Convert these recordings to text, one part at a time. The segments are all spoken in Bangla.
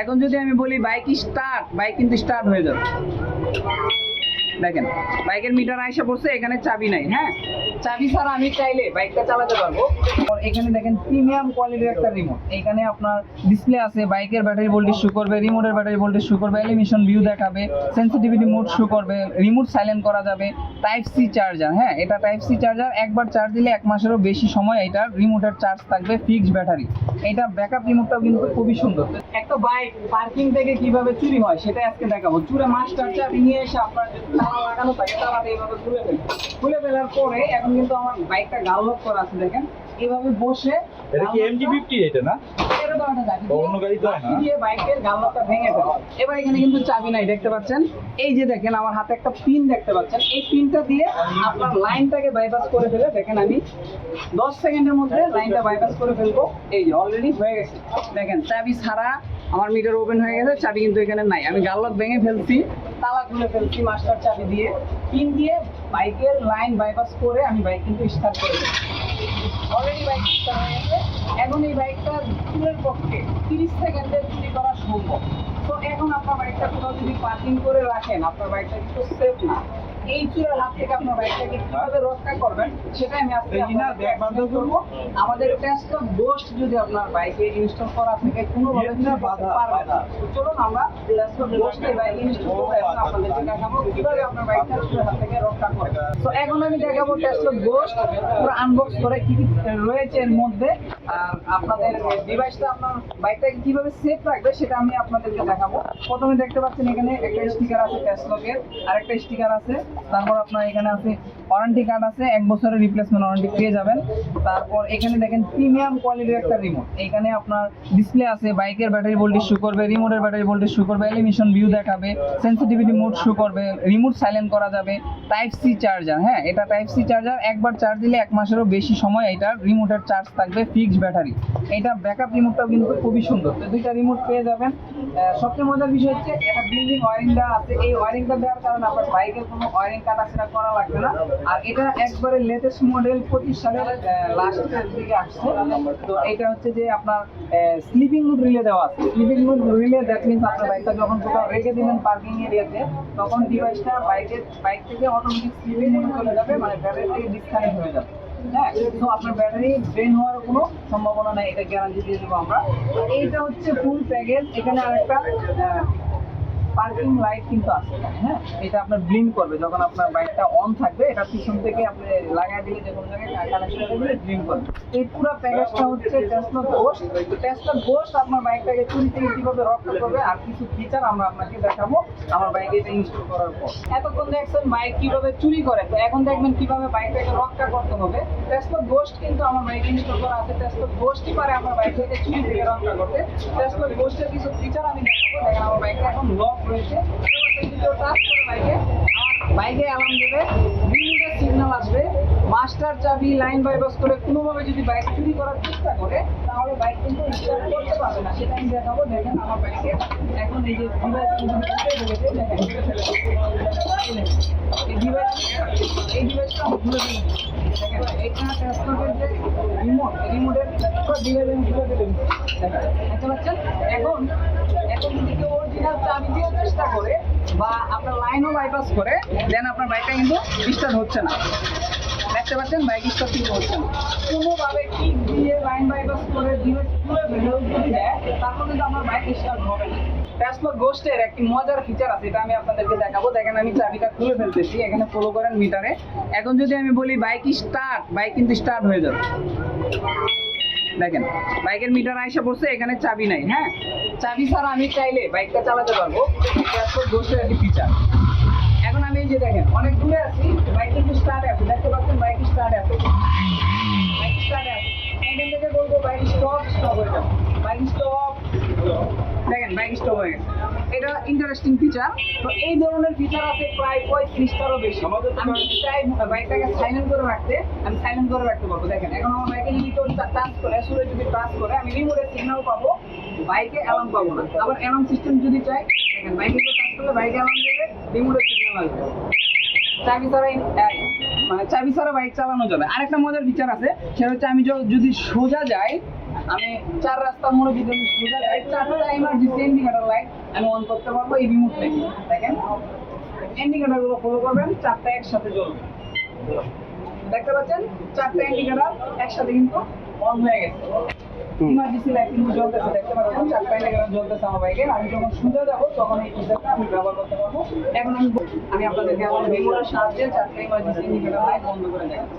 এখন যদি আমি বলি বাইক স্টার্ট বাইক কিন্তু স্টার্ট হয়ে যাবে। দেখেন, বাইকের মিটার আইসা পড়ছে, এখানে চাবি নাই হ্যাঁ? চাবি ছাড়া আমি চাইলে বাইকটা চালাতে পারব। এখানে দেখেন প্রিমিয়াম কোয়ালিটির একটা রিমোট এখানে আপনার ডিসপ্লে আছে, বাইকের ব্যাটারি ভোল্টেজ শো করবে রিমোটের ব্যাটারি ভোল্টেজ শো করবে এলিমিশন ভিউ দেখাবে সেন্সিটিভিটি মোড শো করবে রিমোট সাইলেন্ট করা যাবে টাইপ সি চার্জার হ্যাঁ? এটা টাইপ সি চার্জার একবার চার্জ দিলে এক মাসেরও বেশি সময় এটা রিমোটের চার্জ থাকবে ফিক্সড ব্যাটারি এটা ব্যাকআপ রিমোটটাও কিন্তু খুবই সুন্দর। একটা বাইক পার্কিং থেকে কীভাবে চুরি হয় সেটা আজকে দেখাবো। চুরে মাস্টার চাবি নিয়ে এসে আপনার লাগানো থাকে তালাটা এইভাবে খুলে ফেলার পরে এখন কিন্তু আমার বাইকটা গালক করা আছে দেখেন। এইভাবে বসে এটা কি এমজি ফিফটি এটা না? একটা অন্য গাড়ি তো না? দিয়ে বাইকের গালকটা ভেঙে ফেলে। এবার এখানে কিন্তু চাবি নাই দেখতে পাচ্ছেন? এই যে দেখেন আমার হাতে একটা পিন দেখতে পাচ্ছেন। এই পিনটা দিয়ে আপনার লাইনটাকে বাইপাস করে ফেলে দেখেন আমি দশ সেকেন্ডের মধ্যে লাইনটা বাইপাস করে ফেলব। এই যে অলরেডি হয়ে গেছে। দেখেন চাবি ছাড়া আমার মিটার ওপেন হয়ে গেছে, চাবি কিন্তু এখানে নাই। আমি গালক ভেঙে ফেলছি, তালা খুলে ফেলছি মাস্টার চাবি দিয়ে। পিন দিয়ে বাইকের লাইন বাইপাস করে আমি বাইক কিন্তু স্টার্ট করে অলরেডি বাইক স্টার্ট হয়ে গেছে। এখন এই বাইকটা চুলের পক্ষে তিরিশ সেকেন্ডে চুরি করা সম্ভব। তো এখন আপনার বাইকটা কোথাও যদি পার্কিং করে রাখেন, আপনার বাইকটা কিন্তু সেফ না। এই চুরের হাত থেকে আপনার বাইকটাকে কীভাবে রক্ষা করবেন সেটা আমি আজকে explain করব। আমাদের টেস্টটা গোস্ট যদি আপনার বাইকে ইনস্টল করা থাকে করতে বাধা, পারবে না। চলুন আমরা বাইকে ইনস্টল করবে। তো এখন আমি দেখাবো টেস্টটা গোস্ট পুরো আনবক্স করে কি রয়েছে এর মধ্যে। আপনাদের ডিভাইসটা আপনার বাইকটাকে কীভাবে সেফ রাখবে সেটা আমি আপনাদেরকে দেখাবো। প্রথমে দেখতে পাচ্ছেন এখানে একটা স্টিকার আছে টেসলকের আরেকটা স্টিকার আছে। তারপর আপনার এখানে আছে ওয়ারেন্টি কার্ড আছে, এক বছরের রিপ্লেসমেন্ট ওয়ারেন্টি পেয়ে যাবেন। তারপর এখানে দেখেন প্রিমিয়াম কোয়ালিটির একটা রিমোট এখানে আপনার ডিসপ্লে আছে, বাইকের ব্যাটারি ভোল্টেজ শো করবে রিমোটের ব্যাটারি ভোল্টেজ শো করবে এলিমিশন ভিউ দেখাবে সেন্সিটিভিটি মোড শো করবে রিমোট সাইলেন্ট করা যাবে টাইপ সি চার্জার হ্যাঁ এটা টাইপ সি চার্জার একবার চার্জ দিলে এক মাসেরও বেশি সময় এটা রিমোটের চার্জ থাকবে ফিক্সড ব্যাটারি এটা ব্যাকআপ রিমোটটাও কিন্তু খুবই সুন্দর। তো দুইটা রিমোট পেয়ে যাবেন। সবচেয়ে মজার বিষয় হচ্ছে এটা বিল্ডিং ওয়ারিংটা আছে। এই ওয়ারিংটা দেওয়ার কারণে আপনার বাইকের কোনো ওয়ারিং কাটাছেড়া করা লাগবে না। আর এটা একবারে লেটেস্ট মডেল পঁচিশ সালের লাস্টের দিকে আসছে। তো এটা হচ্ছে যে আপনার স্লিপিং মুড রিলে দেওয়া আছে। Sleeping mode relay that means আপনার বাইকটা যখন কোথাও রেখে দিবেন পার্কিং এরিয়াতে তখন ডিভাইসটা বাইকের, বাইক থেকে অটোমেটিক স্লিপে নেমে চলে যাবে মানে ব্যাটারি থেকে ডিসকানেক্ট হয়ে যাবে। হ্যাঁ? তো আপনার ব্যাটারি ড্রেন হওয়ার কোনো সম্ভাবনা নাই, এটা গ্যারান্টি দিয়ে দেবো আমরা। এইটা হচ্ছে ফুল প্যাকেজ এখানে আরেকটা পার্কিং লাইট কিন্তু আছে হ্যাঁ? এটা আপনার ব্লিঙ্ক করবে, যখন আপনার বাইকটা অন থাকবে, এটা পিছন থেকে আপনি লাগাই দিলে যে কোনো জায়গায় কানেকশন ব্লিঙ্ক করবে। এই পুরো প্যাকেজটা হচ্ছে টেসলা গোস্ট টেসলা গোস্ট আপনার বাইকটাকে চুরি থেকে কীভাবে রক্ষা করবে আর কিছু ফিচার আমরা আপনাকে দেখাবো, আমার বাইকে এটা ইনস্টল করার পর। এতক্ষণ দেখছেন বাইক কীভাবে চুরি করে, তো এখন দেখবেন কীভাবে বাইকটাকে রক্ষা করতে হবে। টেসলা গোস্ট কিন্তু আমার বাইকে ইনস্টল করা আছে। টেসলা গোস্টই পারে আমার বাইকটাকে চুরি থেকে রক্ষা করতে। টেসলা গোস্টের কিছু ফিচার আমি দেখাবো। দেখেন আমার বাইকটা এখন লক বাইকে আমার বাইকে অ্যালার্ম দেবে রিমোটের সিগন্যাল আসবে মাস্টার চাবি লাইন বাইপাস করে কোনোভাবে যদি বাইক চুরি করার চেষ্টা করে, তাহলে বাইক কিন্তু স্টার্ট করতে পারবে না। সেটা আমি দেখাবো, দেখেন আমার বাইকে এখন এই যে ডিভাইস কিন্তু দেখেন এই ডিভাইস এই ডিভাইসটা আমি খুলে দিই দেখেন, এখানে ট্রান্সপোর্টের যে এখন এখন যদি কেউ অরিজিনাল চাবি দিয়ে চেষ্টা করে বা আপনার লাইনও বাইপাস করে দেন আপনার বাইকটা কিন্তু স্টার্ট হচ্ছে না। দেখতে পাচ্ছেন বাইক স্টার্ট কিন্তু হচ্ছে না। কোনোভাবে কি দিয়ে লাইন বাইপাস করে ডিভাইস খুলে ভেঙে যদি দেয়, তারপর কিন্তু আমার বাইক স্টার্ট হবে না। টেসলা গোস্টের একটি মজার ফিচার আছে, এটা আমি আপনাদেরকে দেখাবো। দেখেন, আমি চাবিটা খুলে ফেলতেছি, এখানে ফলো করেন মিটারে এখন যদি আমি বলি বাইক স্টার্ট বাইক কিন্তু স্টার্ট হয়ে যাবে। দেখেন, বাইকের মিটার আইসা বসে এখানে চাবি নাই হ্যাঁ? চাবি ছাড়া আমি চাইলে বাইকটা চালাতে পারব। দোষের একটি ফিচার এখন আমি এই যে দেখেন, অনেক দূরে আছি, বাইক কিন্তু স্টার্ট আছে, দেখতে পাচ্ছেন বাইক স্টার্ট আছে। বাইক স্টার্ট আছে। এখান থেকে বলব বাইক স্টপ স্টপ হয়ে যাবে। বাইক স্টপ দেখেন, বাইক স্টপ হয়ে গেছে। এটা ইন্টারেস্টিং ফিচার তো এই ধরনের ফিচার আছে প্রায় পঁয়ত্রিশটারও বেশি। আমি চাই বাইকটাকে সাইলেন্ট করে রাখতে। আমি সাইলেন্ট করে রাখতে পারব। দেখেন এখন আমার বাইকে যদি কেউ টাচ করে সুরে যদি টাচ করে আমি রিমোটের সিগন্যাল পাবো বাইকে অ্যালার্ম পাবো না। আবার অ্যালার্ম সিস্টেম যদি চাই দেখেন বাইকে কেউ টাচ করলে বাইকে অ্যালার্ম দেবে রিমোটের সিগন্যাল আসবে। চাবি ছাড়া মানে চাবি ছাড়া বাইক চালানো যাবে। আরেকটা মজার ফিচার আছে সেটা হচ্ছে আমি যদি সোজা যাই আমি চার রাস্তার মোড়ে যদি আমি সোজা যাই চারটা ইমার্জেন্সি ইন্ডিকেটর লাইট আমি অন করতে পারব এই রিমোট থেকে দেখেন ইন্ডিকেটরগুলো ফলো করবেন চারটা একসাথে জ্বলবে। দেখতে পাচ্ছেন? চারটা ইন্ডিকেটর একসাথে কিন্তু অন হয়ে গেছে। ইমার্জেন্সি লাইট কিন্তু জ্বলতেছে দেখতে পাচ্ছেন? চারটা ইন্ডিকেটর জ্বলতেছে আমার বাইকে আমি যখন সোজা যাব তখন এই ফিচারটা আমি ব্যবহার করতে পারব। এখন আমি আমি আপনাদেরকে আমার রিমোটের সাহায্যে চারটা ইমার্জেন্সি ইন্ডিকেটর লাইট বন্ধ করে দেখাচ্ছি।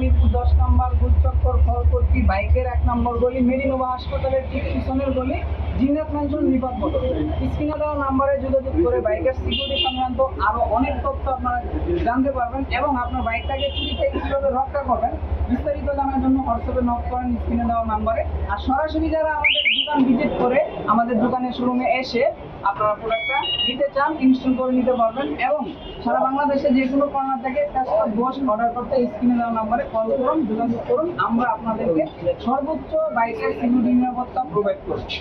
মিরপুর দশ নম্বর গুলচক্কর ফলপট্টি বাইকের এক নম্বর গলি, মেরিনোভা হাসপাতালের ঠিক পিছনের গলি জিনাত ম্যানশন নিপাত মোটর স্ক্রিনে দেওয়া নাম্বারে যোগাযোগ করে বাইকের সিকিউরিটি সংক্রান্ত আরও অনেক তথ্য আপনারা জানতে পারবেন এবং আপনার বাইকটাকে চুরি থেকে কীভাবে রক্ষা করবেন বিস্তারিত জানার জন্য হোয়াটসঅ্যাপে নক করেন স্ক্রিনে দেওয়া নাম্বারে। আর সরাসরি যারা আমাদের দোকান ভিজিট করে আমাদের দোকানের শোরুমে এসে আপনারা প্রোডাক্টটা নিতে চান ইনস্টল করে নিতে পারবেন এবং সারা বাংলাদেশে যে কোনো কর্নার থেকে কাস্টমার বস অর্ডার করতে স্ক্রিনে দেওয়া নাম্বারে কল করুন, যোগাযোগ করুন, আমরা আপনাদেরকে সর্বোচ্চ বাইকের সিকিউরিটি নিরাপত্তা প্রোভাইড করছি।